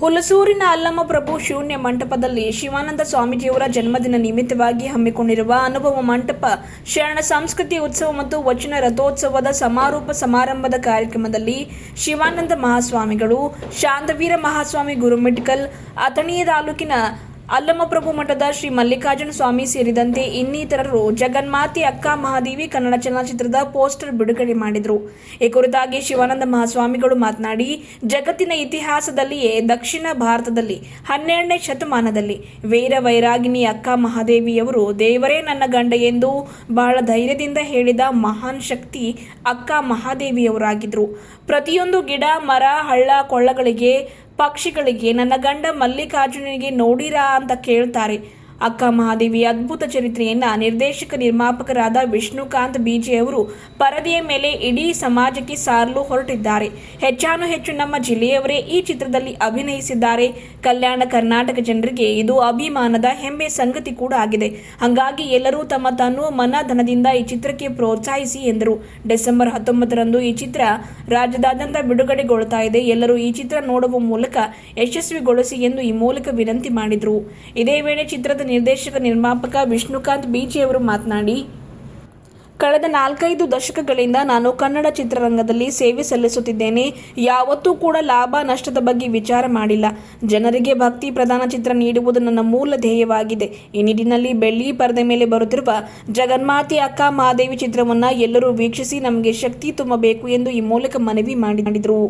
ಹುಲಸೂರಿನ ಅಲ್ಲಮ್ಮ ಪ್ರಭು ಶೂನ್ಯ ಮಂಟಪದಲ್ಲಿ ಶಿವಾನಂದ ಸ್ವಾಮೀಜಿಯವರ ಜನ್ಮದಿನ ನಿಮಿತ್ತವಾಗಿ ಹಮ್ಮಿಕೊಂಡಿರುವ ಅನುಭವ ಮಂಟಪ, ಶರಣ ಸಂಸ್ಕೃತಿ ಉತ್ಸವ ಮತ್ತು ವಚನ ರಥೋತ್ಸವದ ಸಮಾರೋಪ ಸಮಾರಂಭದ ಕಾರ್ಯಕ್ರಮದಲ್ಲಿ ಶಿವಾನಂದ ಮಹಾಸ್ವಾಮಿಗಳು, ಶಾಂತವೀರ ಮಹಾಸ್ವಾಮಿ ಗುರುಮಿಟ್ಕಲ್ ಅಥಣಿ ತಾಲೂಕಿನ ಅಲ್ಲಮಪ್ರಭು ಮಠದ ಶ್ರೀ ಮಲ್ಲಿಕಾರ್ಜುನ ಸ್ವಾಮಿ ಸೇರಿದಂತೆ ಇನ್ನಿತರರು ಜಗನ್ಮಾತೆ ಅಕ್ಕ ಮಹಾದೇವಿ ಕನ್ನಡ ಚಲನಚಿತ್ರದ ಪೋಸ್ಟರ್ ಬಿಡುಗಡೆ ಮಾಡಿದರು. ಈ ಕುರಿತಾಗಿ ಶಿವಾನಂದ ಮಹಾಸ್ವಾಮಿಗಳು ಮಾತನಾಡಿ, ಜಗತ್ತಿನ ಇತಿಹಾಸದಲ್ಲಿಯೇ ದಕ್ಷಿಣ ಭಾರತದಲ್ಲಿ, ಹನ್ನೆರಡನೇ ಶತಮಾನದಲ್ಲಿ ವೀರ ವೈರಾಗಿನಿ ಅಕ್ಕ ಮಹಾದೇವಿಯವರು ದೇವರೇ ನನ್ನ ಗಂಡ ಎಂದು ಬಹಳ ಧೈರ್ಯದಿಂದ ಹೇಳಿದ ಮಹಾನ್ ಶಕ್ತಿ ಅಕ್ಕ ಮಹಾದೇವಿಯವರಾಗಿದ್ದರು ಪ್ರತಿಯೊಂದು ಗಿಡ, ಮರ, ಹಳ್ಳ, ಕೊಳ್ಳಗಳಿಗೆ ಪಕ್ಷಿಗಳಿಗೆ ನನ್ನ ಗಂಡ ಮಲ್ಲಿಕಾರ್ಜುನಿಗೆ ನೋಡಿರಾ ಅಂತ ಕೇಳ್ತಾರೆ. ಅಕ್ಕ ಮಹಾದೇವಿ ಅದ್ಭುತ ಚರಿತ್ರೆಯನ್ನ ನಿರ್ದೇಶಕ ನಿರ್ಮಾಪಕರಾದ ವಿಷ್ಣುಕಾಂತ್ ಬಿಜೆ ಅವರು ಪರದೆಯ ಮೇಲೆ ಇಡೀ ಸಮಾಜಕ್ಕೆ ಸಾರಲು ಹೊರಟಿದ್ದಾರೆ. ಹೆಚ್ಚಾನು ಹೆಚ್ಚು ನಮ್ಮ ಜಿಲ್ಲೆಯವರೇ ಈ ಚಿತ್ರದಲ್ಲಿ ಅಭಿನಯಿಸಿದ್ದಾರೆ. ಕಲ್ಯಾಣ ಕರ್ನಾಟಕ ಜನರಿಗೆ ಇದು ಅಭಿಮಾನದ ಹೆಮ್ಮೆ ಸಂಗತಿ ಕೂಡ ಆಗಿದೆ. ಹಾಗಾಗಿ ಎಲ್ಲರೂ ತಮ್ಮ ತನ್ನು ಮನ ಧನದಿಂದ ಈ ಚಿತ್ರಕ್ಕೆ ಪ್ರೋತ್ಸಾಹಿಸಿ ಎಂದರು. ಡಿಸೆಂಬರ್ ಹತ್ತೊಂಬತ್ತರಂದು ಈ ಚಿತ್ರ ರಾಜ್ಯದಾದ್ಯಂತ ಬಿಡುಗಡೆಗೊಳ್ತಾ ಇದೆ. ಎಲ್ಲರೂ ಈ ಚಿತ್ರ ನೋಡುವ ಮೂಲಕ ಯಶಸ್ವಿಗೊಳಿಸಿ ಎಂದು ಈ ಮೂಲಕ ವಿನಂತಿ ಮಾಡಿದರು. ಇದೇ ವೇಳೆ ಚಿತ್ರದ ನಿರ್ದೇಶಕ, ನಿರ್ಮಾಪಕ ವಿಷ್ಣುಕಾಂತ್ ಅವರು ಮಾತನಾಡಿ, ಕಳೆದ ನಾಲ್ಕೈದು ದಶಕಗಳಿಂದ ನಾನು ಕನ್ನಡ ಚಿತ್ರರಂಗದಲ್ಲಿ ಸೇವೆ ಸಲ್ಲಿಸುತ್ತಿದ್ದೇನೆ. ಯಾವತ್ತೂ ಕೂಡ ಲಾಭ, ನಷ್ಟದ ಬಗ್ಗೆ ವಿಚಾರ ಮಾಡಿಲ್ಲ. ಜನರಿಗೆ ಭಕ್ತಿ ಪ್ರಧಾನ ಚಿತ್ರ ನೀಡುವುದು ನನ್ನ ಮೂಲ ಧ್ಯೇಯವಾಗಿದೆ. ಈ ನಿಟ್ಟಿನಲ್ಲಿ ಬೆಳ್ಳಿ ಪರದೆ ಮೇಲೆ ಬರುತ್ತಿರುವ ಜಗನ್ಮಾತೆ ಅಕ್ಕ ಮಹಾದೇವಿ ಚಿತ್ರವನ್ನು ಎಲ್ಲರೂ ವೀಕ್ಷಿಸಿ ನಮಗೆ ಶಕ್ತಿ ತುಂಬಬೇಕು ಎಂದು ಈ ಮೂಲಕ ಮನವಿ ಮಾಡಿದರು.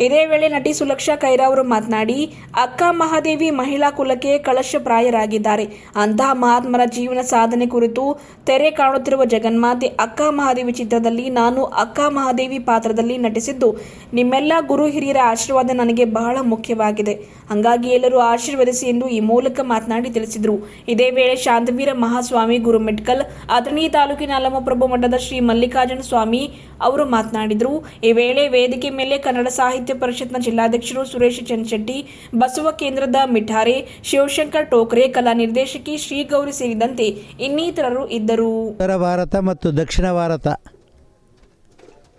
ಇದೇ ವೇಳೆ ನಟಿ ಸುಲಕ್ಷಾ ಖೈರಾ ಅವರು ಮಾತನಾಡಿ, ಅಕ್ಕ ಮಹಾದೇವಿ ಮಹಿಳಾ ಕುಲಕ್ಕೆ ಕಳಶ ಪ್ರಾಯರಾಗಿದ್ದಾರೆ. ಅಂತಹ ಮಹಾತ್ಮರ ಜೀವನ ಸಾಧನೆ ಕುರಿತು ತೆರೆ ಕಾಣುತ್ತಿರುವ ಜಗನ್ಮಾತೆ ಅಕ್ಕ ಮಹಾದೇವಿ ಚಿತ್ರದಲ್ಲಿ ನಾನು ಅಕ್ಕ ಮಹಾದೇವಿ ಪಾತ್ರದಲ್ಲಿ ನಟಿಸಿದ್ದು. ನಿಮ್ಮೆಲ್ಲ ಗುರು ಹಿರಿಯರ ಆಶೀರ್ವಾದ ನನಗೆ ಬಹಳ ಮುಖ್ಯವಾಗಿದೆ. ಹಾಗಾಗಿ ಎಲ್ಲರೂ ಆಶೀರ್ವದಿಸಿ ಎಂದು ಈ ಮೂಲಕ ಮಾತನಾಡಿ ತಿಳಿಸಿದರು. ಇದೇ ವೇಳೆ ಶಾಂತವೀರ ಮಹಾಸ್ವಾಮಿ ಗುರು ಮೆಟ್ಕಲ್ ಅಥಣಿ ತಾಲೂಕಿನ ಅಲಮಪ್ರಭು ಮಠದ ಶ್ರೀ ಮಲ್ಲಿಕಾರ್ಜುನ ಸ್ವಾಮಿ ಅವರು ಮಾತನಾಡಿದರು. ಈ ವೇಳೆ ವೇದಿಕೆ ಮೇಲೆ ಕನ್ನಡ ಸಾಹಿತ್ಯ ಪರಿಷತ್ನ ಜಿಲ್ಲಾಧ್ಯಕ್ಷರು ಸುರೇಶ್ ಚಂದ್ಶೆಟ್ಟಿ ಬಸವ ಕೇಂದ್ರದ ಮಿಠಾರೆ, ಶಿವಶಂಕರ್ ಟೋಕ್ರೆ, ಕಲಾ ನಿರ್ದೇಶಕಿ ಶ್ರೀಗೌರಿ ಸೇರಿದಂತೆ ಇನ್ನಿತರರು ಇದ್ದರು. ಉತ್ತರ ಭಾರತ ಮತ್ತು ದಕ್ಷಿಣ ಭಾರತ.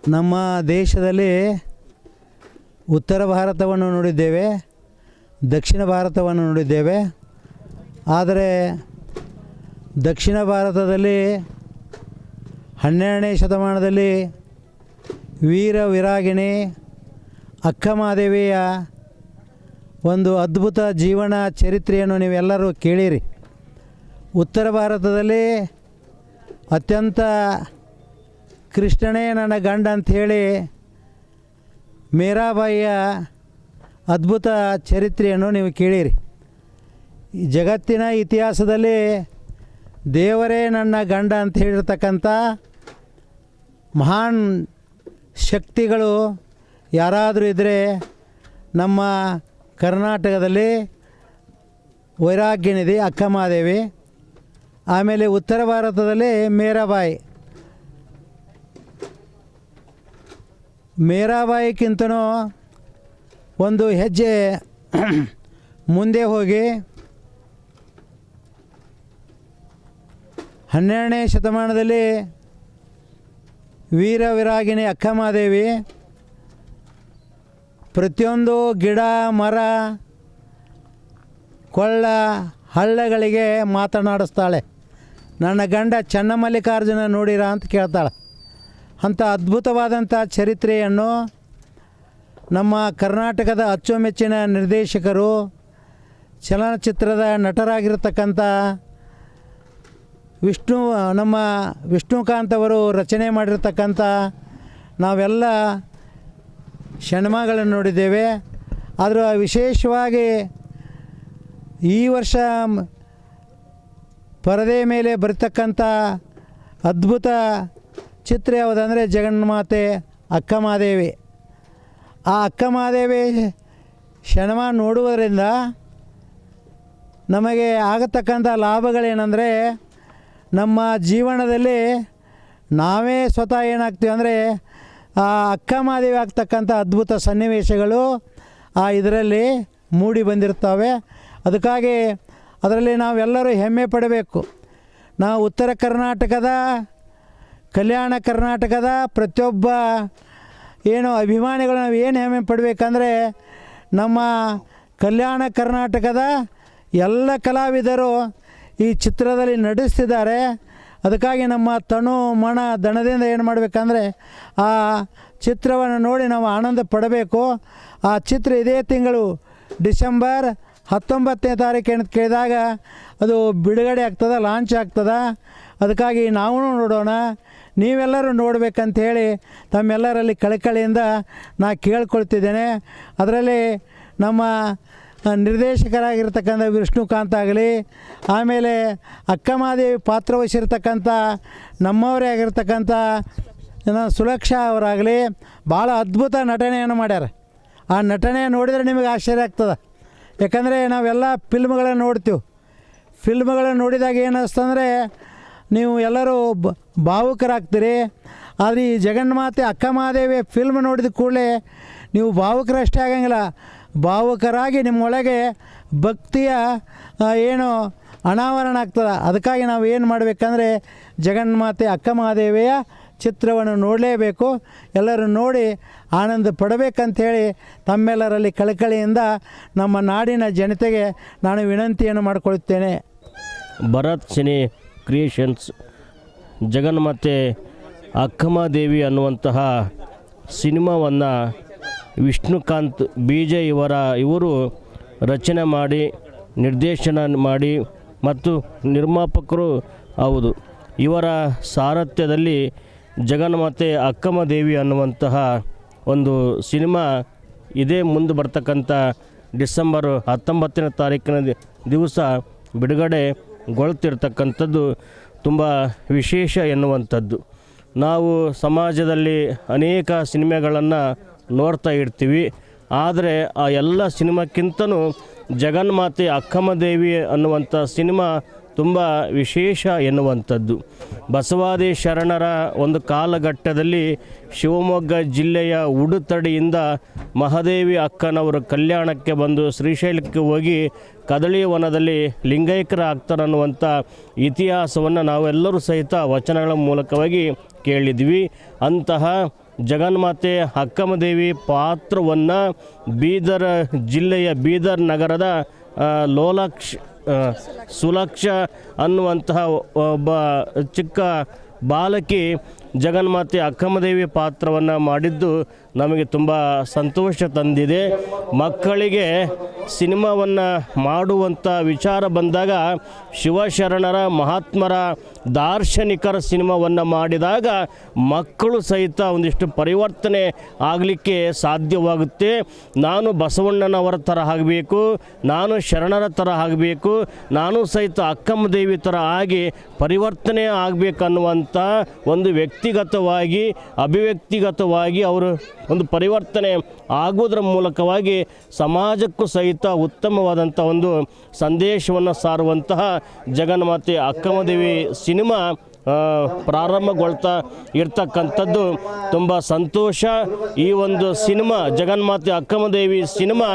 ನಮ್ಮ ದೇಶದಲ್ಲಿ ಉತ್ತರ ಭಾರತವನ್ನು ನೋಡಿದ್ದೇವೆ, ದಕ್ಷಿಣ ಭಾರತವನ್ನು ನೋಡಿದ್ದೇವೆ. ಆದರೆ ದಕ್ಷಿಣ ಭಾರತದಲ್ಲಿ ಹನ್ನೆರಡನೇ ಶತಮಾನದಲ್ಲಿ ವೀರ ವಿರಾಗಿಣಿ ಅಕ್ಕಮಹಾದೇವಿಯ ಒಂದು ಅದ್ಭುತ ಜೀವನ ಚರಿತ್ರೆಯನ್ನು ನೀವೆಲ್ಲರೂ ಕೇಳಿರಿ. ಉತ್ತರ ಭಾರತದಲ್ಲಿ ಅತ್ಯಂತ ಕೃಷ್ಣನೇ ನನ್ನ ಗಂಡ ಅಂಥೇಳಿ ಮೀರಾಬಾಯಿಯ ಅದ್ಭುತ ಚರಿತ್ರೆಯನ್ನು ನೀವು ಕೇಳಿರಿ. ಜಗತ್ತಿನ ಇತಿಹಾಸದಲ್ಲಿ ದೇವರೇ ನನ್ನ ಗಂಡ ಅಂತ ಹೇಳಿರ್ತಕ್ಕಂಥ ಮಹಾನ್ ಶಕ್ತಿಗಳು ಯಾರಾದರೂ ಇದ್ದರೆ ನಮ್ಮ ಕರ್ನಾಟಕದಲ್ಲಿ ವೈರಾಗ್ಯನಿಧಿ ಅಕ್ಕಮಹಾದೇವಿ ಆಮೇಲೆ ಉತ್ತರ ಭಾರತದಲ್ಲಿ ಮೇರಾಬಾಯಿ. ಮೇರಾಬಾಯಿಗಿಂತನೂ ಒಂದು ಹೆಜ್ಜೆ ಮುಂದೆ ಹೋಗಿ ಹನ್ನೆರಡನೇ ಶತಮಾನದಲ್ಲಿ ವೀರ ವಿರಾಗಿಣಿ ಅಕ್ಕಮಹಾದೇವಿ ಪ್ರತಿಯೊಂದು ಗಿಡ, ಮರ, ಕೊಳ್ಳ, ಹಳ್ಳಗಳಿಗೆ ಮಾತನಾಡಿಸ್ತಾಳೆ. ನನ್ನ ಗಂಡ ಚನ್ನಮಲ್ಲಿಕಾರ್ಜುನ ನೋಡಿರ ಅಂತ ಕೇಳ್ತಾಳೆ. ಅಂಥ ಅದ್ಭುತವಾದಂಥ ಚರಿತ್ರೆಯನ್ನು ನಮ್ಮ ಕರ್ನಾಟಕದ ಅಚ್ಚುಮೆಚ್ಚಿನ ನಿರ್ದೇಶಕರು, ಚಲನಚಿತ್ರದ ನಟರಾಗಿರ್ತಕ್ಕಂಥ ವಿಷ್ಣು, ನಮ್ಮ ವಿಷ್ಣುಕಾಂತ್ ಅವರು ರಚನೆ ಮಾಡಿರ್ತಕ್ಕಂಥ ನಾವೆಲ್ಲ ಸಿನಿಮಾಗಳನ್ನು ನೋಡಿದ್ದೇವೆ. ಆದರೂ ವಿಶೇಷವಾಗಿ ಈ ವರ್ಷ ಪರದೆ ಮೇಲೆ ಬರ್ತಕ್ಕಂಥ ಅದ್ಭುತ ಚಿತ್ರ ಯಾವುದಂದರೆ ಜಗನ್ಮಾತೆ ಅಕ್ಕಮಹಾದೇವಿ ಆ ಅಕ್ಕಮಹಾದೇವಿ ಸಿನಿಮಾ ನೋಡುವುದರಿಂದ ನಮಗೆ ಆಗತಕ್ಕಂಥ ಲಾಭಗಳೇನೆಂದರೆ ನಮ್ಮ ಜೀವನದಲ್ಲಿ ನಾವೇ ಸ್ವತಃ ಏನಾಗ್ತೀವಿ ಅಂದರೆ, ಆ ಅಕ್ಕಮಹಾದೇವಿ ಆಗ್ತಕ್ಕಂಥ ಅದ್ಭುತ ಸನ್ನಿವೇಶಗಳು ಆ ಇದರಲ್ಲಿ ಮೂಡಿ ಬಂದಿರ್ತವೆ. ಅದಕ್ಕಾಗಿ ಅದರಲ್ಲಿ ನಾವೆಲ್ಲರೂ ಹೆಮ್ಮೆ ಪಡಬೇಕು. ನಾವು ಉತ್ತರ ಕರ್ನಾಟಕದ, ಕಲ್ಯಾಣ ಕರ್ನಾಟಕದ ಪ್ರತಿಯೊಬ್ಬ ಏನು ಅಭಿಮಾನಿಗಳು ನಾವು ಏನು ಹೆಮ್ಮೆ ಪಡಬೇಕಂದ್ರೆ, ನಮ್ಮ ಕಲ್ಯಾಣ ಕರ್ನಾಟಕದ ಎಲ್ಲ ಕಲಾವಿದರು ಈ ಚಿತ್ರದಲ್ಲಿ ನಟಿಸ್ತಿದ್ದಾರೆ ಅದಕ್ಕಾಗಿ ನಮ್ಮ ತನು ಮಣ ದಣದಿಂದ ಏನು ಮಾಡಬೇಕಂದ್ರೆ, ಆ ಚಿತ್ರವನ್ನು ನೋಡಿ ನಾವು ಆನಂದ ಪಡಬೇಕು. ಆ ಚಿತ್ರ ಇದೇ ತಿಂಗಳು ಡಿಸೆಂಬರ್ ಹತ್ತೊಂಬತ್ತನೇ ತಾರೀಕು ಕೇಳಿದಾಗ ಅದು ಬಿಡುಗಡೆ ಆಗ್ತದೆ, ಲಾಂಚ್ ಆಗ್ತದೆ. ಅದಕ್ಕಾಗಿ ನಾವು ನೋಡೋಣ. ನೀವೆಲ್ಲರೂ ನೋಡಬೇಕಂತ ಹೇಳಿ ತಮ್ಮೆಲ್ಲರಲ್ಲಿ ಕಳಕಳಿಯಿಂದ ನಾ ಕೇಳ್ಕೊಳ್ತಿದ್ದೇನೆ. ಅದರಲ್ಲಿ ನಮ್ಮ ನಿರ್ದೇಶಕರಾಗಿರ್ತಕ್ಕಂಥ ವಿಷ್ಣುಕಾಂತ್ ಆಗಲಿ, ಆಮೇಲೆ ಅಕ್ಕಮಾದೇವಿ ಪಾತ್ರ ವಹಿಸಿರ್ತಕ್ಕಂಥ ನಮ್ಮವರೇ ಆಗಿರ್ತಕ್ಕಂಥ ಸುಲಕ್ಷಾ ಅವರಾಗಲಿ, ಭಾಳ ಅದ್ಭುತ ನಟನೆಯನ್ನು ಮಾಡ್ಯಾರ. ಆ ನಟನೆ ನೋಡಿದರೆ ನಿಮಗೆ ಆಶ್ಚರ್ಯ ಆಗ್ತದೆ. ಯಾಕಂದರೆ ನಾವೆಲ್ಲ ಫಿಲ್ಮ್ಗಳನ್ನು ನೋಡ್ತೀವಿ. ಫಿಲ್ಮ್ಗಳನ್ನು ನೋಡಿದಾಗ ಏನಿಸ್ತಂದರೆ ನೀವು ಎಲ್ಲರೂ ಭಾವುಕರಾಗ್ತೀರಿ. ಆದರೆ ಈ ಜಗನ್ಮಾತೆ ಅಕ್ಕಮಹಾದೇವಿ ಫಿಲ್ಮ್ ನೋಡಿದ ಕೂಡಲೇ ನೀವು ಭಾವುಕರಷ್ಟೇ ಆಗಂಗಿಲ್ಲ. ಭಾವುಕರಾಗಿ ನಿಮ್ಮೊಳಗೆ ಭಕ್ತಿಯ ಏನು ಅನಾವರಣ ಆಗ್ತದೆ. ಅದಕ್ಕಾಗಿ ನಾವು ಏನು ಮಾಡಬೇಕಂದ್ರೆ ಜಗನ್ಮಾತೆ ಅಕ್ಕ ಮಹಾದೇವಿಯ ಚಿತ್ರವನ್ನು ನೋಡಲೇಬೇಕು. ಎಲ್ಲರೂ ನೋಡಿ ಆನಂದ ಪಡಬೇಕಂಥೇಳಿ ತಮ್ಮೆಲ್ಲರಲ್ಲಿ ಕಳಕಳಿಯಿಂದ ನಮ್ಮ ನಾಡಿನ ಜನತೆಗೆ ನಾನು ವಿನಂತಿಯನ್ನು ಮಾಡಿಕೊಳ್ಳುತ್ತೇನೆ ಭರತ್ ಸಿನಿ ಕ್ರಿಯೇಷನ್ಸ್, ಜಗನ್ಮಾತೆ ಅಕ್ಕಮದೇವಿ ಅನ್ನುವಂತಹ ಸಿನಿಮಾವನ್ನು ವಿಷ್ಣುಕಾಂತ್ ಬೀಜ ಇವರ, ಇವರು ರಚನೆ ಮಾಡಿ, ನಿರ್ದೇಶನ ಮಾಡಿ ಮತ್ತು ನಿರ್ಮಾಪಕರು ಹೌದು. ಇವರ ಸಾರಥ್ಯದಲ್ಲಿ ಜಗನ್ಮಾತೆ ಅಕ್ಕಮದೇವಿ ಅನ್ನುವಂತಹ ಒಂದು ಸಿನಿಮಾ ಇದೇ ಮುಂದೆ ಬರ್ತಕ್ಕಂಥ ಡಿಸೆಂಬರ್ ಹತ್ತೊಂಬತ್ತನೇ ತಾರೀಕಿನ ದಿವಸ ಬಿಡುಗಡೆಗೊಳ್ತಿರ್ತಕ್ಕಂಥದ್ದು ತುಂಬ ವಿಶೇಷ ಎನ್ನುವಂಥದ್ದು. ನಾವು ಸಮಾಜದಲ್ಲಿ ಅನೇಕ ಸಿನಿಮಾಗಳನ್ನು ನೋಡ್ತಾ ಇರ್ತೀವಿ. ಆದರೆ ಆ ಎಲ್ಲ ಸಿನಿಮಾಕ್ಕಿಂತನೂ ಜಗನ್ಮಾತೆ ಅಕ್ಕಮದೇವಿ ಅನ್ನುವಂಥ ಸಿನಿಮಾ ತುಂಬ ವಿಶೇಷ ಎನ್ನುವಂಥದ್ದು. ಬಸವಾದಿ ಶರಣರ ಒಂದು ಕಾಲಘಟ್ಟದಲ್ಲಿ ಶಿವಮೊಗ್ಗ ಜಿಲ್ಲೆಯ ಉಡುತಡಿಯಿಂದ ಮಹಾದೇವಿ ಅಕ್ಕನವರು ಕಲ್ಯಾಣಕ್ಕೆ ಬಂದು ಶ್ರೀಶೈಲಕ್ಕೆ ಹೋಗಿ ಕದಳಿ ವನದಲ್ಲಿ ಲಿಂಗೈಕ್ಯರ ಆಗ್ತಾರನ್ನುವಂಥ ಇತಿಹಾಸವನ್ನು ನಾವೆಲ್ಲರೂ ಸಹಿತ ವಚನಗಳ ಮೂಲಕವಾಗಿ ಕೇಳಿದ್ವಿ. ಅಂತಹ ಜಗನ್ಮಾತೆ ಅಕ್ಕಮದೇವಿ ಪಾತ್ರವನ್ನು ಬೀದರ್ ಜಿಲ್ಲೆಯ ಬೀದರ್ ನಗರದ ಲೋಲಕ್ಷ ಸುಲಕ್ಷ ಅನ್ನುವಂತಹ ಒಬ್ಬ ಚಿಕ್ಕ ಬಾಲಕಿ ಜಗನ್ಮಾತೆ ಅಕ್ಕಮದೇವಿ ಪಾತ್ರವನ್ನು ಮಾಡಿದ್ದು ನಮಗೆ ತುಂಬ ಸಂತೋಷ ತಂದಿದೆ. ಮಕ್ಕಳಿಗೆ ಸಿನಿಮಾವನ್ನು ಮಾಡುವಂಥ ವಿಚಾರ ಬಂದಾಗ ಶಿವಶರಣರ ಮಹಾತ್ಮರ ದಾರ್ಶನಿಕರ ಸಿನಿಮಾವನ್ನು ಮಾಡಿದಾಗ ಮಕ್ಕಳು ಸಹಿತ ಒಂದಿಷ್ಟು ಪರಿವರ್ತನೆ ಆಗಲಿಕ್ಕೆ ಸಾಧ್ಯವಾಗುತ್ತೆ. ನಾನು ಬಸವಣ್ಣನವರ ಥರ ಆಗಬೇಕು, ನಾನು ಶರಣರ ಥರ ಆಗಬೇಕು, ನಾನು ಸಹಿತ ಅಕ್ಕಮ್ಮ ದೇವಿ ಥರ ಆಗಿ ಪರಿವರ್ತನೆ ಆಗಬೇಕನ್ನುವಂಥ ಒಂದು ವ್ಯಕ್ತಿಗತವಾಗಿ, ಅಭಿವ್ಯಕ್ತಿಗತವಾಗಿ ಅವರು ಒಂದು ಪರಿವರ್ತನೆ ಆಗುವುದರ ಮೂಲಕವಾಗಿ ಸಮಾಜಕ್ಕೂ ಸಹಿತ ಉತ್ತಮವಾದಂಥ ಒಂದು ಸಂದೇಶವನ್ನು ಸಾರುವಂತಹ ಜಗನ್ಮಾತೆ ಅಕ್ಕಮದೇವಿ ಸಿನಿಮಾ ಪ್ರಾರಂಭಗೊಳ್ತಾ ಇರ್ತಕ್ಕಂಥದ್ದು. ತುಂಬ ಸಂತೋಷ. ಈ ಒಂದು ಸಿನಿಮಾ, ಜಗನ್ಮಾತೆ ಅಕ್ಕಮದೇವಿ ಸಿನಿಮಾ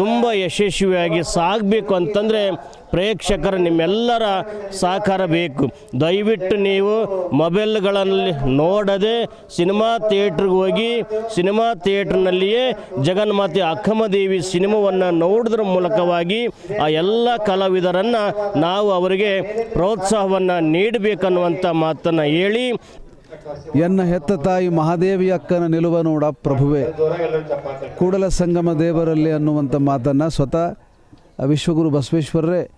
ತುಂಬ ಯಶಸ್ವಿಯಾಗಿ ಸಾಗಬೇಕು ಅಂತಂದರೆ ಪ್ರೇಕ್ಷಕರ ನಿಮ್ಮೆಲ್ಲರ ಸಹಕಾರ ಬೇಕು. ದಯವಿಟ್ಟು ನೀವು ಮೊಬೈಲ್ಗಳಲ್ಲಿ ನೋಡದೆ ಸಿನಿಮಾ ಥಿಯೇಟ್ರಿಗೆ ಹೋಗಿ ಸಿನಿಮಾ ಥಿಯೇಟ್ರ್ನಲ್ಲಿಯೇ ಜಗನ್ಮಾತೆ ಅಕ್ಕಮದೇವಿ ಸಿನಿಮಾವನ್ನು ನೋಡೋದ್ರ ಮೂಲಕವಾಗಿ ಆ ಎಲ್ಲ ಕಲಾವಿದರನ್ನು ನಾವು ಅವರಿಗೆ ಪ್ರೋತ್ಸಾಹವನ್ನು ನೀಡಬೇಕನ್ನುವಂಥ ಮಾತನ್ನು ಹೇಳಿ. ಎನ್ನ ಹೆತ್ತ ತಾಯಿ ಮಹಾದೇವಿ ಅಕ್ಕನ ನಿಲುವ ನೋಡ ಪ್ರಭುವೆ. ಕೂಡಲ ಸಂಗಮ ದೇವರಲ್ಲಿ ಅನ್ನುವಂಥ ಮಾತನ್ನು ಸ್ವತಃ ವಿಶ್ವಗುರು ಬಸವೇಶ್ವರರೇ,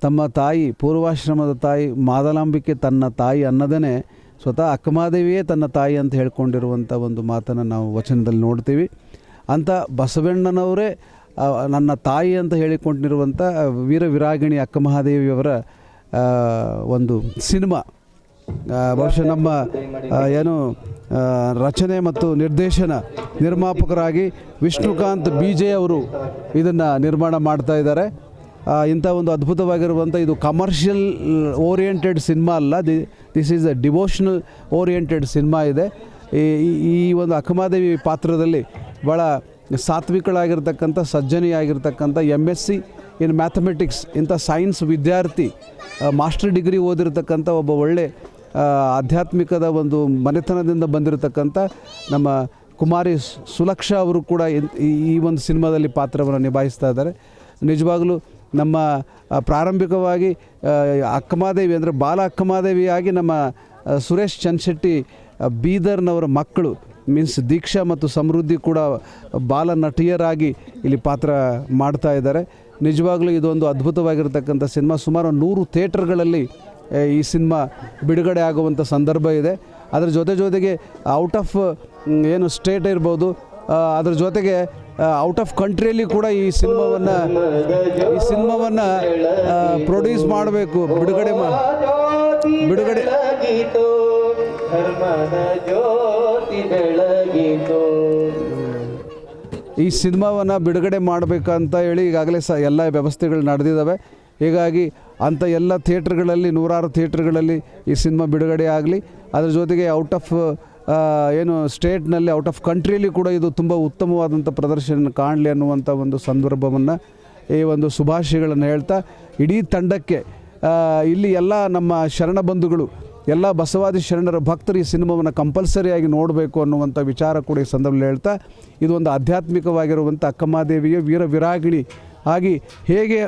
ತಮ್ಮ ತಾಯಿ ಪೂರ್ವಾಶ್ರಮದ ತಾಯಿ ಮಾದಲಾಂಬಿಕೆ ತನ್ನ ತಾಯಿ ಅನ್ನದೇ ಸ್ವತಃ ಅಕ್ಕಮಾದೇವಿಯೇ ತನ್ನ ತಾಯಿ ಅಂತ ಹೇಳ್ಕೊಂಡಿರುವಂಥ ಒಂದು ಮಾತನ್ನು ನಾವು ವಚನದಲ್ಲಿ ನೋಡ್ತೀವಿ. ಅಂಥ ಬಸವಣ್ಣನವರೇ ನನ್ನ ತಾಯಿ ಅಂತ ಹೇಳಿಕೊಂಡಿರುವಂಥ ವೀರ ವಿರಾಗಿಣಿ ಅಕ್ಕ ಮಹಾದೇವಿಯವರ ಒಂದು ಸಿನಿಮಾ ಬಹುಶಃ ನಮ್ಮ ಏನು ರಚನೆ ಮತ್ತು ನಿರ್ದೇಶನ ನಿರ್ಮಾಪಕರಾಗಿ ವಿಷ್ಣುಕಾಂತ್ ಬಿ ಜೆ ಅವರು ಇದನ್ನು ನಿರ್ಮಾಣ ಮಾಡ್ತಾ ಇದ್ದಾರೆ. ಇಂಥ ಒಂದು ಅದ್ಭುತವಾಗಿರುವಂಥ ಇದು ಕಮರ್ಷಿಯಲ್ ಓರಿಯೆಂಟೆಡ್ ಸಿನಿಮಾ ಅಲ್ಲ. The this is a devotional oriented cinema ಇದೆ. ಈ ಒಂದು ಅಕ್ಕಮಾದೇವಿ ಪಾತ್ರದಲ್ಲಿ ಭಾಳ ಸಾತ್ವಿಕಳಾಗಿರ್ತಕ್ಕಂಥ, ಸಜ್ಜನಿಯಾಗಿರ್ತಕ್ಕಂಥ M S C in mathematics ಇಂಥ ಸೈನ್ಸ್ ವಿದ್ಯಾರ್ಥಿ ಮಾಸ್ಟರ್ ಡಿಗ್ರಿ ಓದಿರ್ತಕ್ಕಂಥ ಒಬ್ಬ ಒಳ್ಳೆ ಆಧ್ಯಾತ್ಮಿಕದ ಒಂದು ಮನೆತನದಿಂದ ಬಂದಿರತಕ್ಕಂಥ ನಮ್ಮ ಕುಮಾರಿ ಸುಲಕ್ಷ ಅವರು ಕೂಡ ಈ ಒಂದು ಸಿನಿಮಾದಲ್ಲಿ ಪಾತ್ರವನ್ನು ನಿಭಾಯಿಸ್ತಾ ಇದ್ದಾರೆ. ನಿಜವಾಗಲೂ ನಮ್ಮ ಪ್ರಾರಂಭಿಕವಾಗಿ ಅಕ್ಕಮಾದೇವಿ ಅಂದರೆ ಬಾಲ ಅಕ್ಕಮಾದೇವಿಯಾಗಿ ನಮ್ಮ ಸುರೇಶ್ ಚಂದ್ಶೆಟ್ಟಿ ಬೀದರ್ನವರ ಮಕ್ಕಳು ಮೀನ್ಸ್ ದೀಕ್ಷಾ ಮತ್ತು ಸಮೃದ್ಧಿ ಕೂಡ ಬಾಲ ನಟಿಯರಾಗಿ ಇಲ್ಲಿ ಪಾತ್ರ ಮಾಡ್ತಾ ಇದ್ದಾರೆ. ನಿಜವಾಗಲೂ ಇದೊಂದು ಅದ್ಭುತವಾಗಿರತಕ್ಕಂಥ ಸಿನಿಮಾ. ಸುಮಾರು ನೂರು ಥಿಯೇಟರ್ಗಳಲ್ಲಿ ಈ ಸಿನಿಮಾ ಬಿಡುಗಡೆ ಆಗುವಂಥ ಸಂದರ್ಭ ಇದೆ. ಅದರ ಜೊತೆ ಜೊತೆಗೆ ಔಟ್ ಆಫ್ ಏನು ಸ್ಟೇಟ್ ಇರ್ಬೋದು ಅದರ ಜೊತೆಗೆ ಔಟ್ ಆಫ್ ಕಂಟ್ರಿಯಲ್ಲಿ ಕೂಡ ಈ ಸಿನಿಮಾವನ್ನು ಈ ಸಿನಿಮಾವನ್ನು ಪ್ರೊಡ್ಯೂಸ್ ಮಾಡಬೇಕು, ಬಿಡುಗಡೆ ಮಾ, ಬಿಡುಗಡೆ. ಈ ಸಿನಿಮಾವನ್ನು ಬಿಡುಗಡೆ ಮಾಡಬೇಕಂತ ಹೇಳಿ ಈಗಾಗಲೇ ಸ ಎಲ್ಲ ವ್ಯವಸ್ಥೆಗಳು ನಡೆದಿದ್ದಾವೆ. ಹೀಗಾಗಿ ಅಂಥ ಎಲ್ಲ ಥಿಯೇಟ್ರ್ಗಳಲ್ಲಿ, ನೂರಾರು ಥಿಯೇಟ್ರ್ಗಳಲ್ಲಿ ಈ ಸಿನಿಮಾ ಬಿಡುಗಡೆ ಆಗಲಿ. ಅದರ ಜೊತೆಗೆ ಔಟ್ ಆಫ್ ಏನು ಸ್ಟೇಟ್ನಲ್ಲಿ ಔಟ್ ಆಫ್ ಕಂಟ್ರಿಯಲ್ಲಿ ಕೂಡ ಇದು ತುಂಬ ಉತ್ತಮವಾದಂಥ ಪ್ರದರ್ಶನ ಕಾಣಲಿ ಅನ್ನುವಂಥ ಒಂದು ಸಂದರ್ಭವನ್ನು ಈ ಒಂದು ಶುಭಾಶಯಗಳನ್ನು ಹೇಳ್ತಾ, ಇಡೀ ತಂಡಕ್ಕೆ ಇಲ್ಲಿ ಎಲ್ಲ ನಮ್ಮ ಶರಣ ಬಂಧುಗಳು, ಎಲ್ಲ ಬಸವಾದಿ ಶರಣರ ಭಕ್ತರು ಈ ಸಿನಿಮಾವನ್ನು ಕಂಪಲ್ಸರಿಯಾಗಿ ನೋಡಬೇಕು ಅನ್ನುವಂಥ ವಿಚಾರ ಕೂಡ ಈ ಸಂದರ್ಭದಲ್ಲಿ ಹೇಳ್ತಾ, ಇದು ಒಂದು ಆಧ್ಯಾತ್ಮಿಕವಾಗಿರುವಂಥ ಅಕ್ಕಮಾದೇವಿಯ ವೀರ ವಿರಾಗಿಣಿ ಆಗಿ ಹೇಗೆ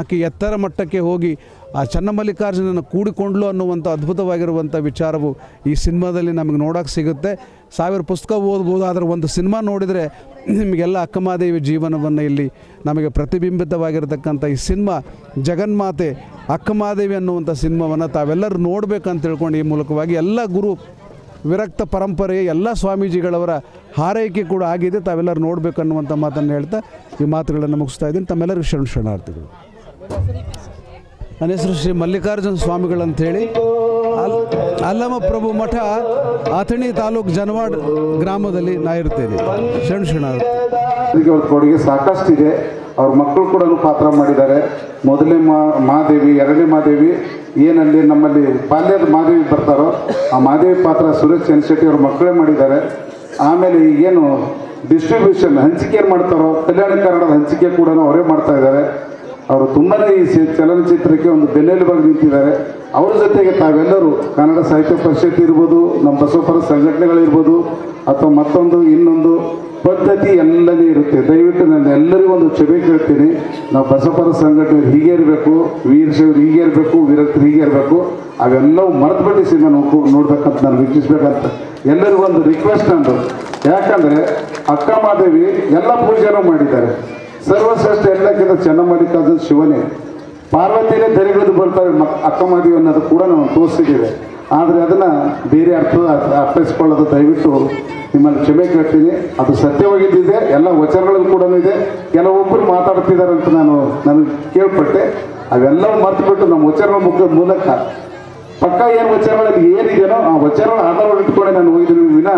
ಆಕೆ ಎತ್ತರ ಮಟ್ಟಕ್ಕೆ ಹೋಗಿ ಆ ಚನ್ನಮಲ್ಲಿಕಾರ್ಜುನನ ಕೂಡಿಕೊಂಡ್ಲು ಅನ್ನುವಂಥ ಅದ್ಭುತವಾಗಿರುವಂಥ ವಿಚಾರವು ಈ ಸಿನಿಮಾದಲ್ಲಿ ನಮಗೆ ನೋಡೋಕೆ ಸಿಗುತ್ತೆ. ಸಾವಿರ ಪುಸ್ತಕ ಓದ್ಬೋದು, ಆದರೆ ಒಂದು ಸಿನಿಮಾ ನೋಡಿದರೆ ನಿಮಗೆಲ್ಲ ಅಕ್ಕಮಹಾದೇವಿ ಜೀವನವನ್ನು ಇಲ್ಲಿ ನಮಗೆ ಪ್ರತಿಬಿಂಬಿತವಾಗಿರತಕ್ಕಂಥ ಈ ಸಿನಿಮಾ ಜಗನ್ಮಾತೆ ಅಕ್ಕಮಹಾದೇವಿ ಅನ್ನುವಂಥ ಸಿನಿಮಾವನ್ನು ತಾವೆಲ್ಲರೂ ನೋಡಬೇಕಂತ ತಿಳ್ಕೊಂಡು ಈ ಮೂಲಕವಾಗಿ ಎಲ್ಲ ಗುರು ವಿರಕ್ತ ಪರಂಪರೆಯ ಎಲ್ಲ ಸ್ವಾಮೀಜಿಗಳವರ ಹಾರೈಕೆ ಕೂಡ ಆಗಿದೆ. ತಾವೆಲ್ಲರೂ ನೋಡಬೇಕು ಅನ್ನುವಂಥ ಮಾತನ್ನು ಹೇಳ್ತಾ ಈ ಮಾತುಗಳನ್ನು ಮುಗಿಸ್ತಾ ಇದ್ದೀನಿ. ತಮ್ಮೆಲ್ಲರಿಗೂ ಶರಣ ಶರಣಾರ್ಥಿಗಳು. ನನ್ನ ಹೆಸರು ಶ್ರೀ ಮಲ್ಲಿಕಾರ್ಜುನ ಸ್ವಾಮಿಗಳಂಥೇಳಿ ಅಲ್ ಅಲ್ಲಮ ಪ್ರಭು ಮಠ, ಅಥಣಿ ತಾಲೂಕು ಜನವಾಡ್ ಗ್ರಾಮದಲ್ಲಿ ನಾ ಇರ್ತೇನೆ ಶರಣ ಶರಣಾರ್ಥಿ. ಇದಕ್ಕೆ ಅವ್ರ ಕೊಡುಗೆ ಸಾಕಷ್ಟಿದೆ. ಅವ್ರ ಮಕ್ಕಳು ಕೂಡ ಪಾತ್ರ ಮಾಡಿದ್ದಾರೆ. ಮೊದಲನೇ ಮಾ, ಮಹಾದೇವಿ, ಎರಡನೇ ಮಹಾದೇವಿ, ಏನಲ್ಲಿ ನಮ್ಮಲ್ಲಿ ಬಾಲ್ಯದ ಮಾದೇವಿ ಬರ್ತಾರೋ, ಆ ಮಾದೇವಿ ಪಾತ್ರ ಸುರೇಶ್ ಚಂದ್ರಶೆಟ್ಟಿ ಅವ್ರ ಮಕ್ಕಳೇ ಮಾಡಿದ್ದಾರೆ. ಆಮೇಲೆ ಈಗೇನು ಡಿಸ್ಟ್ರಿಬ್ಯೂಷನ್ ಹಂಚಿಕೆ ಮಾಡ್ತಾರೋ, ಕಲ್ಯಾಣ ಕನ್ನಡದ ಹಂಚಿಕೆ ಕೂಡ ಅವರೇ ಮಾಡ್ತಾ ಇದ್ದಾರೆ. ಅವರು ತುಂಬನೇ ಈ ಚಲನಚಿತ್ರಕ್ಕೆ ಒಂದು ಬೆನ್ನೆಲುಬಾಗಿ ನಿಂತಿದ್ದಾರೆ. ಅವರ ಜೊತೆಗೆ ತಾವೆಲ್ಲರೂ ಕನ್ನಡ ಸಾಹಿತ್ಯ ಪರಿಷತ್ ಇರ್ಬೋದು, ನಮ್ಮ ಬಸವಪರ ಸಂಘಟನೆಗಳಿರ್ಬೋದು, ಅಥವಾ ಮತ್ತೊಂದು, ಇನ್ನೊಂದು ಪದ್ಧತಿ ಎಲ್ಲನೇ ಇರುತ್ತೆ. ದಯವಿಟ್ಟು ನಾನು ಎಲ್ಲರಿಗೂ ಒಂದು ಕ್ಷಮೆ ಕೇಳ್ತೀನಿ. ನಾವು ಬಸವಪರ ಸಂಘಟನೆ ಹೀಗೆ ಇರಬೇಕು ವೀರಶೈವರು ಹೀಗೆ ಇರಬೇಕು, ವೀರಕ್ತರು ಹೀಗೆ ಇರಬೇಕು. ಅವೆಲ್ಲವೂ ಮರೆತುಬಿಟ್ಟು ಸಿನಿಮಾ ನೋಡ್ಕೊ ನೋಡ್ಬೇಕಂತ ನಾನು ವೀಕ್ಷಿಸ್ಬೇಕಂತ ಎಲ್ಲರಿಗೂ ಒಂದು ರಿಕ್ವೆಸ್ಟ್ ಅಂದರು ಯಾಕಂದರೆ ಅಕ್ಕ ಮಾದೇವಿ ಎಲ್ಲ ಪೂಜೆನೂ ಮಾಡಿದ್ದಾರೆ. ಸರ್ವಶ್ರೇಷ್ಠ ಎಲ್ಲಕ್ಕಿಂತ ಚನ್ನಮಲ್ಲಿಕಾರ್ಜುನ್ ಶಿವನೇ. ಪಾರ್ವತಿನೇ ತೆರೆಗಿಳಿದು ಬರ್ತಾರೆ ಅಕ್ಕ ಮಾಡಿ ಅನ್ನೋದು ಕೂಡ ನಾವು ತೋರಿಸಿದ್ದೇವೆ ಆದರೆ ಅದನ್ನು ಬೇರೆ ಅರ್ಥ ಅರ್ಥೈಸ್ಕೊಳ್ಳೋದು ದಯವಿಟ್ಟು ನಿಮ್ಮಲ್ಲಿ ಕ್ಷಮೆ ಕೇಳ್ತೀನಿ. ಅದು ಸತ್ಯವಾಗಿದ್ದಿದೆ, ಎಲ್ಲ ವಚನಗಳಲ್ಲಿ ಕೂಡ ಇದೆ. ಕೆಲವೊಬ್ಬರು ಮಾತಾಡ್ತಿದ್ದಾರೆ ಅಂತ ನಾನು ನನಗೆ ಕೇಳ್ಪಟ್ಟೆ. ಅವೆಲ್ಲವೂ ಮರೆತುಬಿಟ್ಟು ನಮ್ಮ ವಚನಗಳ ಮುಖ ಮೂಲಕ. ಪಕ್ಕ ಏನು ವಚನಗಳಲ್ಲಿ ಏನಿದೆಯೋ ಆ ವಚನಗಳ ಆಧಾರವನ್ನು ಇಟ್ಕೊಂಡೆ ನಾನು ಹೋಗಿದ್ದೀನಿ. ವಿನ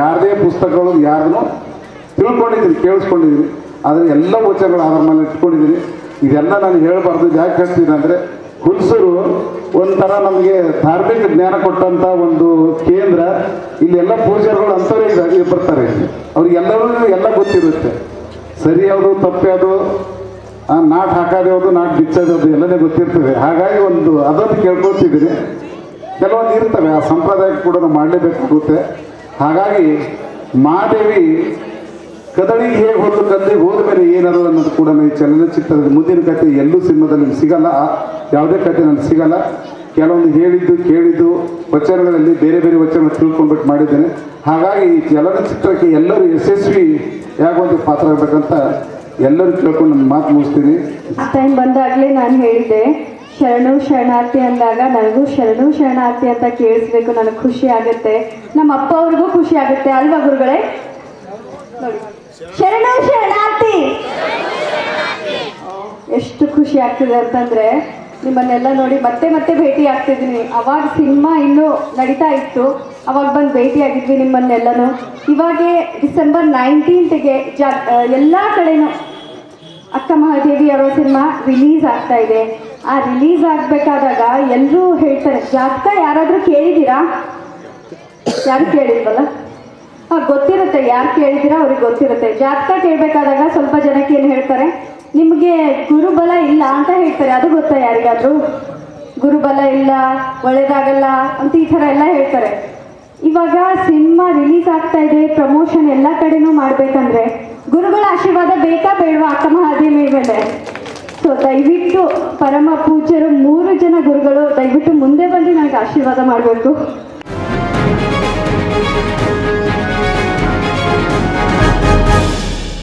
ಯಾರದೇ ಪುಸ್ತಕಗಳು ಯಾರನ್ನು ತಿಳ್ಕೊಂಡಿದ್ದೀನಿ, ಕೇಳಿಸ್ಕೊಂಡಿದ್ದೀನಿ. ಆದರೆ ಎಲ್ಲ ವಚನಗಳು ಅದರ ಮೇಲೆ ಇಟ್ಕೊಂಡಿದ್ದೀನಿ. ಇದೆಲ್ಲ ನಾನು ಹೇಳಬಾರ್ದು. ಯಾಕೆ ಹೇಳ್ತೀನಿ ಅಂದರೆ, ಹುಲ್ಸರು ಒಂಥರ ನಮಗೆ ಧಾರ್ಮಿಕ ಜ್ಞಾನ ಕೊಟ್ಟಂಥ ಒಂದು ಕೇಂದ್ರ. ಇಲ್ಲಿ ಎಲ್ಲ ಪೂಜಾರಿಗಳು ಇದಾಗಿ ಬರ್ತಾರೆ ಅವ್ರಿಗೆಲ್ಲರೂ ಎಲ್ಲ ಗೊತ್ತಿರುತ್ತೆ. ಸರಿ ಯಾವುದು, ತಪ್ಪು ಯಾವುದು ನಾಟ್ ಹಾಕೋದು ಯಾವುದು, ನಾಟ್ ಬಿಚ್ಚೋದು ಎಲ್ಲನೇ ಗೊತ್ತಿರ್ತದೆ. ಹಾಗಾಗಿ ಒಂದು ಅದನ್ನು ಕೇಳ್ಕೊಳ್ತಿದ್ದೀನಿ. ಕೆಲವೊಂದು ಇರ್ತವೆ. ಆ ಸಂಪ್ರದಾಯಕ್ಕೆ ಕೂಡ ನಾವು ಮಾಡಲೇಬೇಕಾಗುತ್ತೆ. ಹಾಗಾಗಿ, ಮಹಾದೇವಿ ಕದಳಿಗೆ ಹೇಗೆ ಹೊತ್ತು ಕತೆ ಹೋದ ಮೇಲೆ ಏನದು ಅನ್ನೋದು ಕೂಡ ಈ ಚಲನಚಿತ್ರದ ಮುಂದಿನ ಕತೆ ಎಲ್ಲೂ ಸಿನಿಮಾದಲ್ಲಿ ಸಿಗಲ್ಲ. ಯಾವುದೇ ಕತೆ ನನಗೆ ಸಿಗಲ್ಲ. ಕೆಲವೊಂದು ಹೇಳಿದ್ದು, ಕೇಳಿದ್ದು, ವಚನಗಳಲ್ಲಿ ಬೇರೆ ಬೇರೆ ವಚನ ತಿಳ್ಕೊಂಡ್ಬಿಟ್ಟು ಮಾಡಿದ್ದೇನೆ. ಹಾಗಾಗಿ ಈ ಚಲನಚಿತ್ರಕ್ಕೆ ಎಲ್ಲರೂ ಯಶಸ್ವಿ ಯಾಗೊಂದು ಪಾತ್ರ ಇರಬೇಕಂತ ಎಲ್ಲರೂ ಕೇಳ್ಕೊಂಡು ನನ್ನ ಮಾತು ಮುಗಿಸ್ತೀನಿ. ಟೈಮ್ ಬಂದಾಗಲೇ ನಾನು ಹೇಳಿದ್ದೆ, ಶರಣು ಶರಣಾರ್ಥಿ ಅಂದಾಗ ನನಗೂ ಶರಣು ಶರಣಾರ್ಥಿ ಅಂತ ಕೇಳಿಸ್ಬೇಕು. ನನಗೆ ಖುಷಿ ಆಗುತ್ತೆ. ನಮ್ಮ ಅಪ್ಪ ಅವ್ರಿಗೂ ಖುಷಿ ಆಗುತ್ತೆ. ಅಲ್ವಾ ಗುರುಗಳೇ? ನೋಡಿ. ಶರಣು ಶರಣಾರ್ಥಿ. ಎಷ್ಟು ಖುಷಿ ಆಗ್ತಿದೆ ಅಂತಂದ್ರೆ ನಿಮ್ಮನ್ನೆಲ್ಲ ನೋಡಿ ಮತ್ತೆ ಮತ್ತೆ ಭೇಟಿ ಆಗ್ತಿದ್ದೀನಿ. ಅವಾಗ ಸಿನಿಮಾ ಇನ್ನೂ ನಡೀತಾ ಇತ್ತು. ಅವಾಗ ಬಂದು ಭೇಟಿ ಆಗಿದ್ವಿ ನಿಮ್ಮನ್ನೆಲ್ಲನೂ. ಇವಾಗೆ ಡಿಸೆಂಬರ್ ನೈನ್ಟೀನ್ತ್ಗೆ ಜಾ ಎಲ್ಲ ಕಡೆನೂ ಅಕ್ಕ ಮಹಾದೇವಿ ಅವರ ಸಿನಿಮಾ ರಿಲೀಸ್ ಆಗ್ತಾ ಇದೆ. ಆ ರಿಲೀಸ್ ಆಗಬೇಕಾದಾಗ ಎಲ್ಲರೂ ಹೇಳ್ತಾರೆ, ಜಾತಕ ಯಾರಾದರೂ ಕೇಳಿದ್ದೀರಾ? ಯಾರು ಕೇಳಿಲ್ವಲ್ಲ? ಹಾಂ ಗೊತ್ತಿರುತ್ತೆ, ಯಾರು ಕೇಳಿದಿರ ಅವ್ರಿಗೆ ಗೊತ್ತಿರುತ್ತೆ. ಜಾತಕ ಕೇಳಬೇಕಾದಾಗ ಸ್ವಲ್ಪ ಜನಕ್ಕೆ ಏನು ಹೇಳ್ತಾರೆ, ನಿಮಗೆ ಗುರುಬಲ ಇಲ್ಲ ಅಂತ ಹೇಳ್ತಾರೆ. ಅದು ಗೊತ್ತಾ ಯಾರಿಗಾದರೂ? ಗುರುಬಲ ಇಲ್ಲ, ಒಳ್ಳೇದಾಗಲ್ಲ ಅಂತ ಈ ಥರ ಎಲ್ಲ ಹೇಳ್ತಾರೆ. ಇವಾಗ ಸಿನಿಮಾ ರಿಲೀಸ್ ಆಗ್ತಾ ಇದೆ, ಪ್ರಮೋಷನ್ ಎಲ್ಲ ಕಡೆನೂ ಮಾಡ್ಬೇಕಂದ್ರೆ ಗುರುಗಳ ಆಶೀರ್ವಾದ ಬೇಕಾ ಬೇಡವಾ ಅಕ್ಕ ಮಹಾದೇವಿ ಮೇಲೆ? ಸೊ ದಯವಿಟ್ಟು ಪರಮ ಪೂಜ್ಯರು ಮೂರು ಜನ ಗುರುಗಳು, ದಯವಿಟ್ಟು ಮುಂದೆ ಬಂದು ನನಗೆ ಆಶೀರ್ವಾದ ಮಾಡಬೇಕು.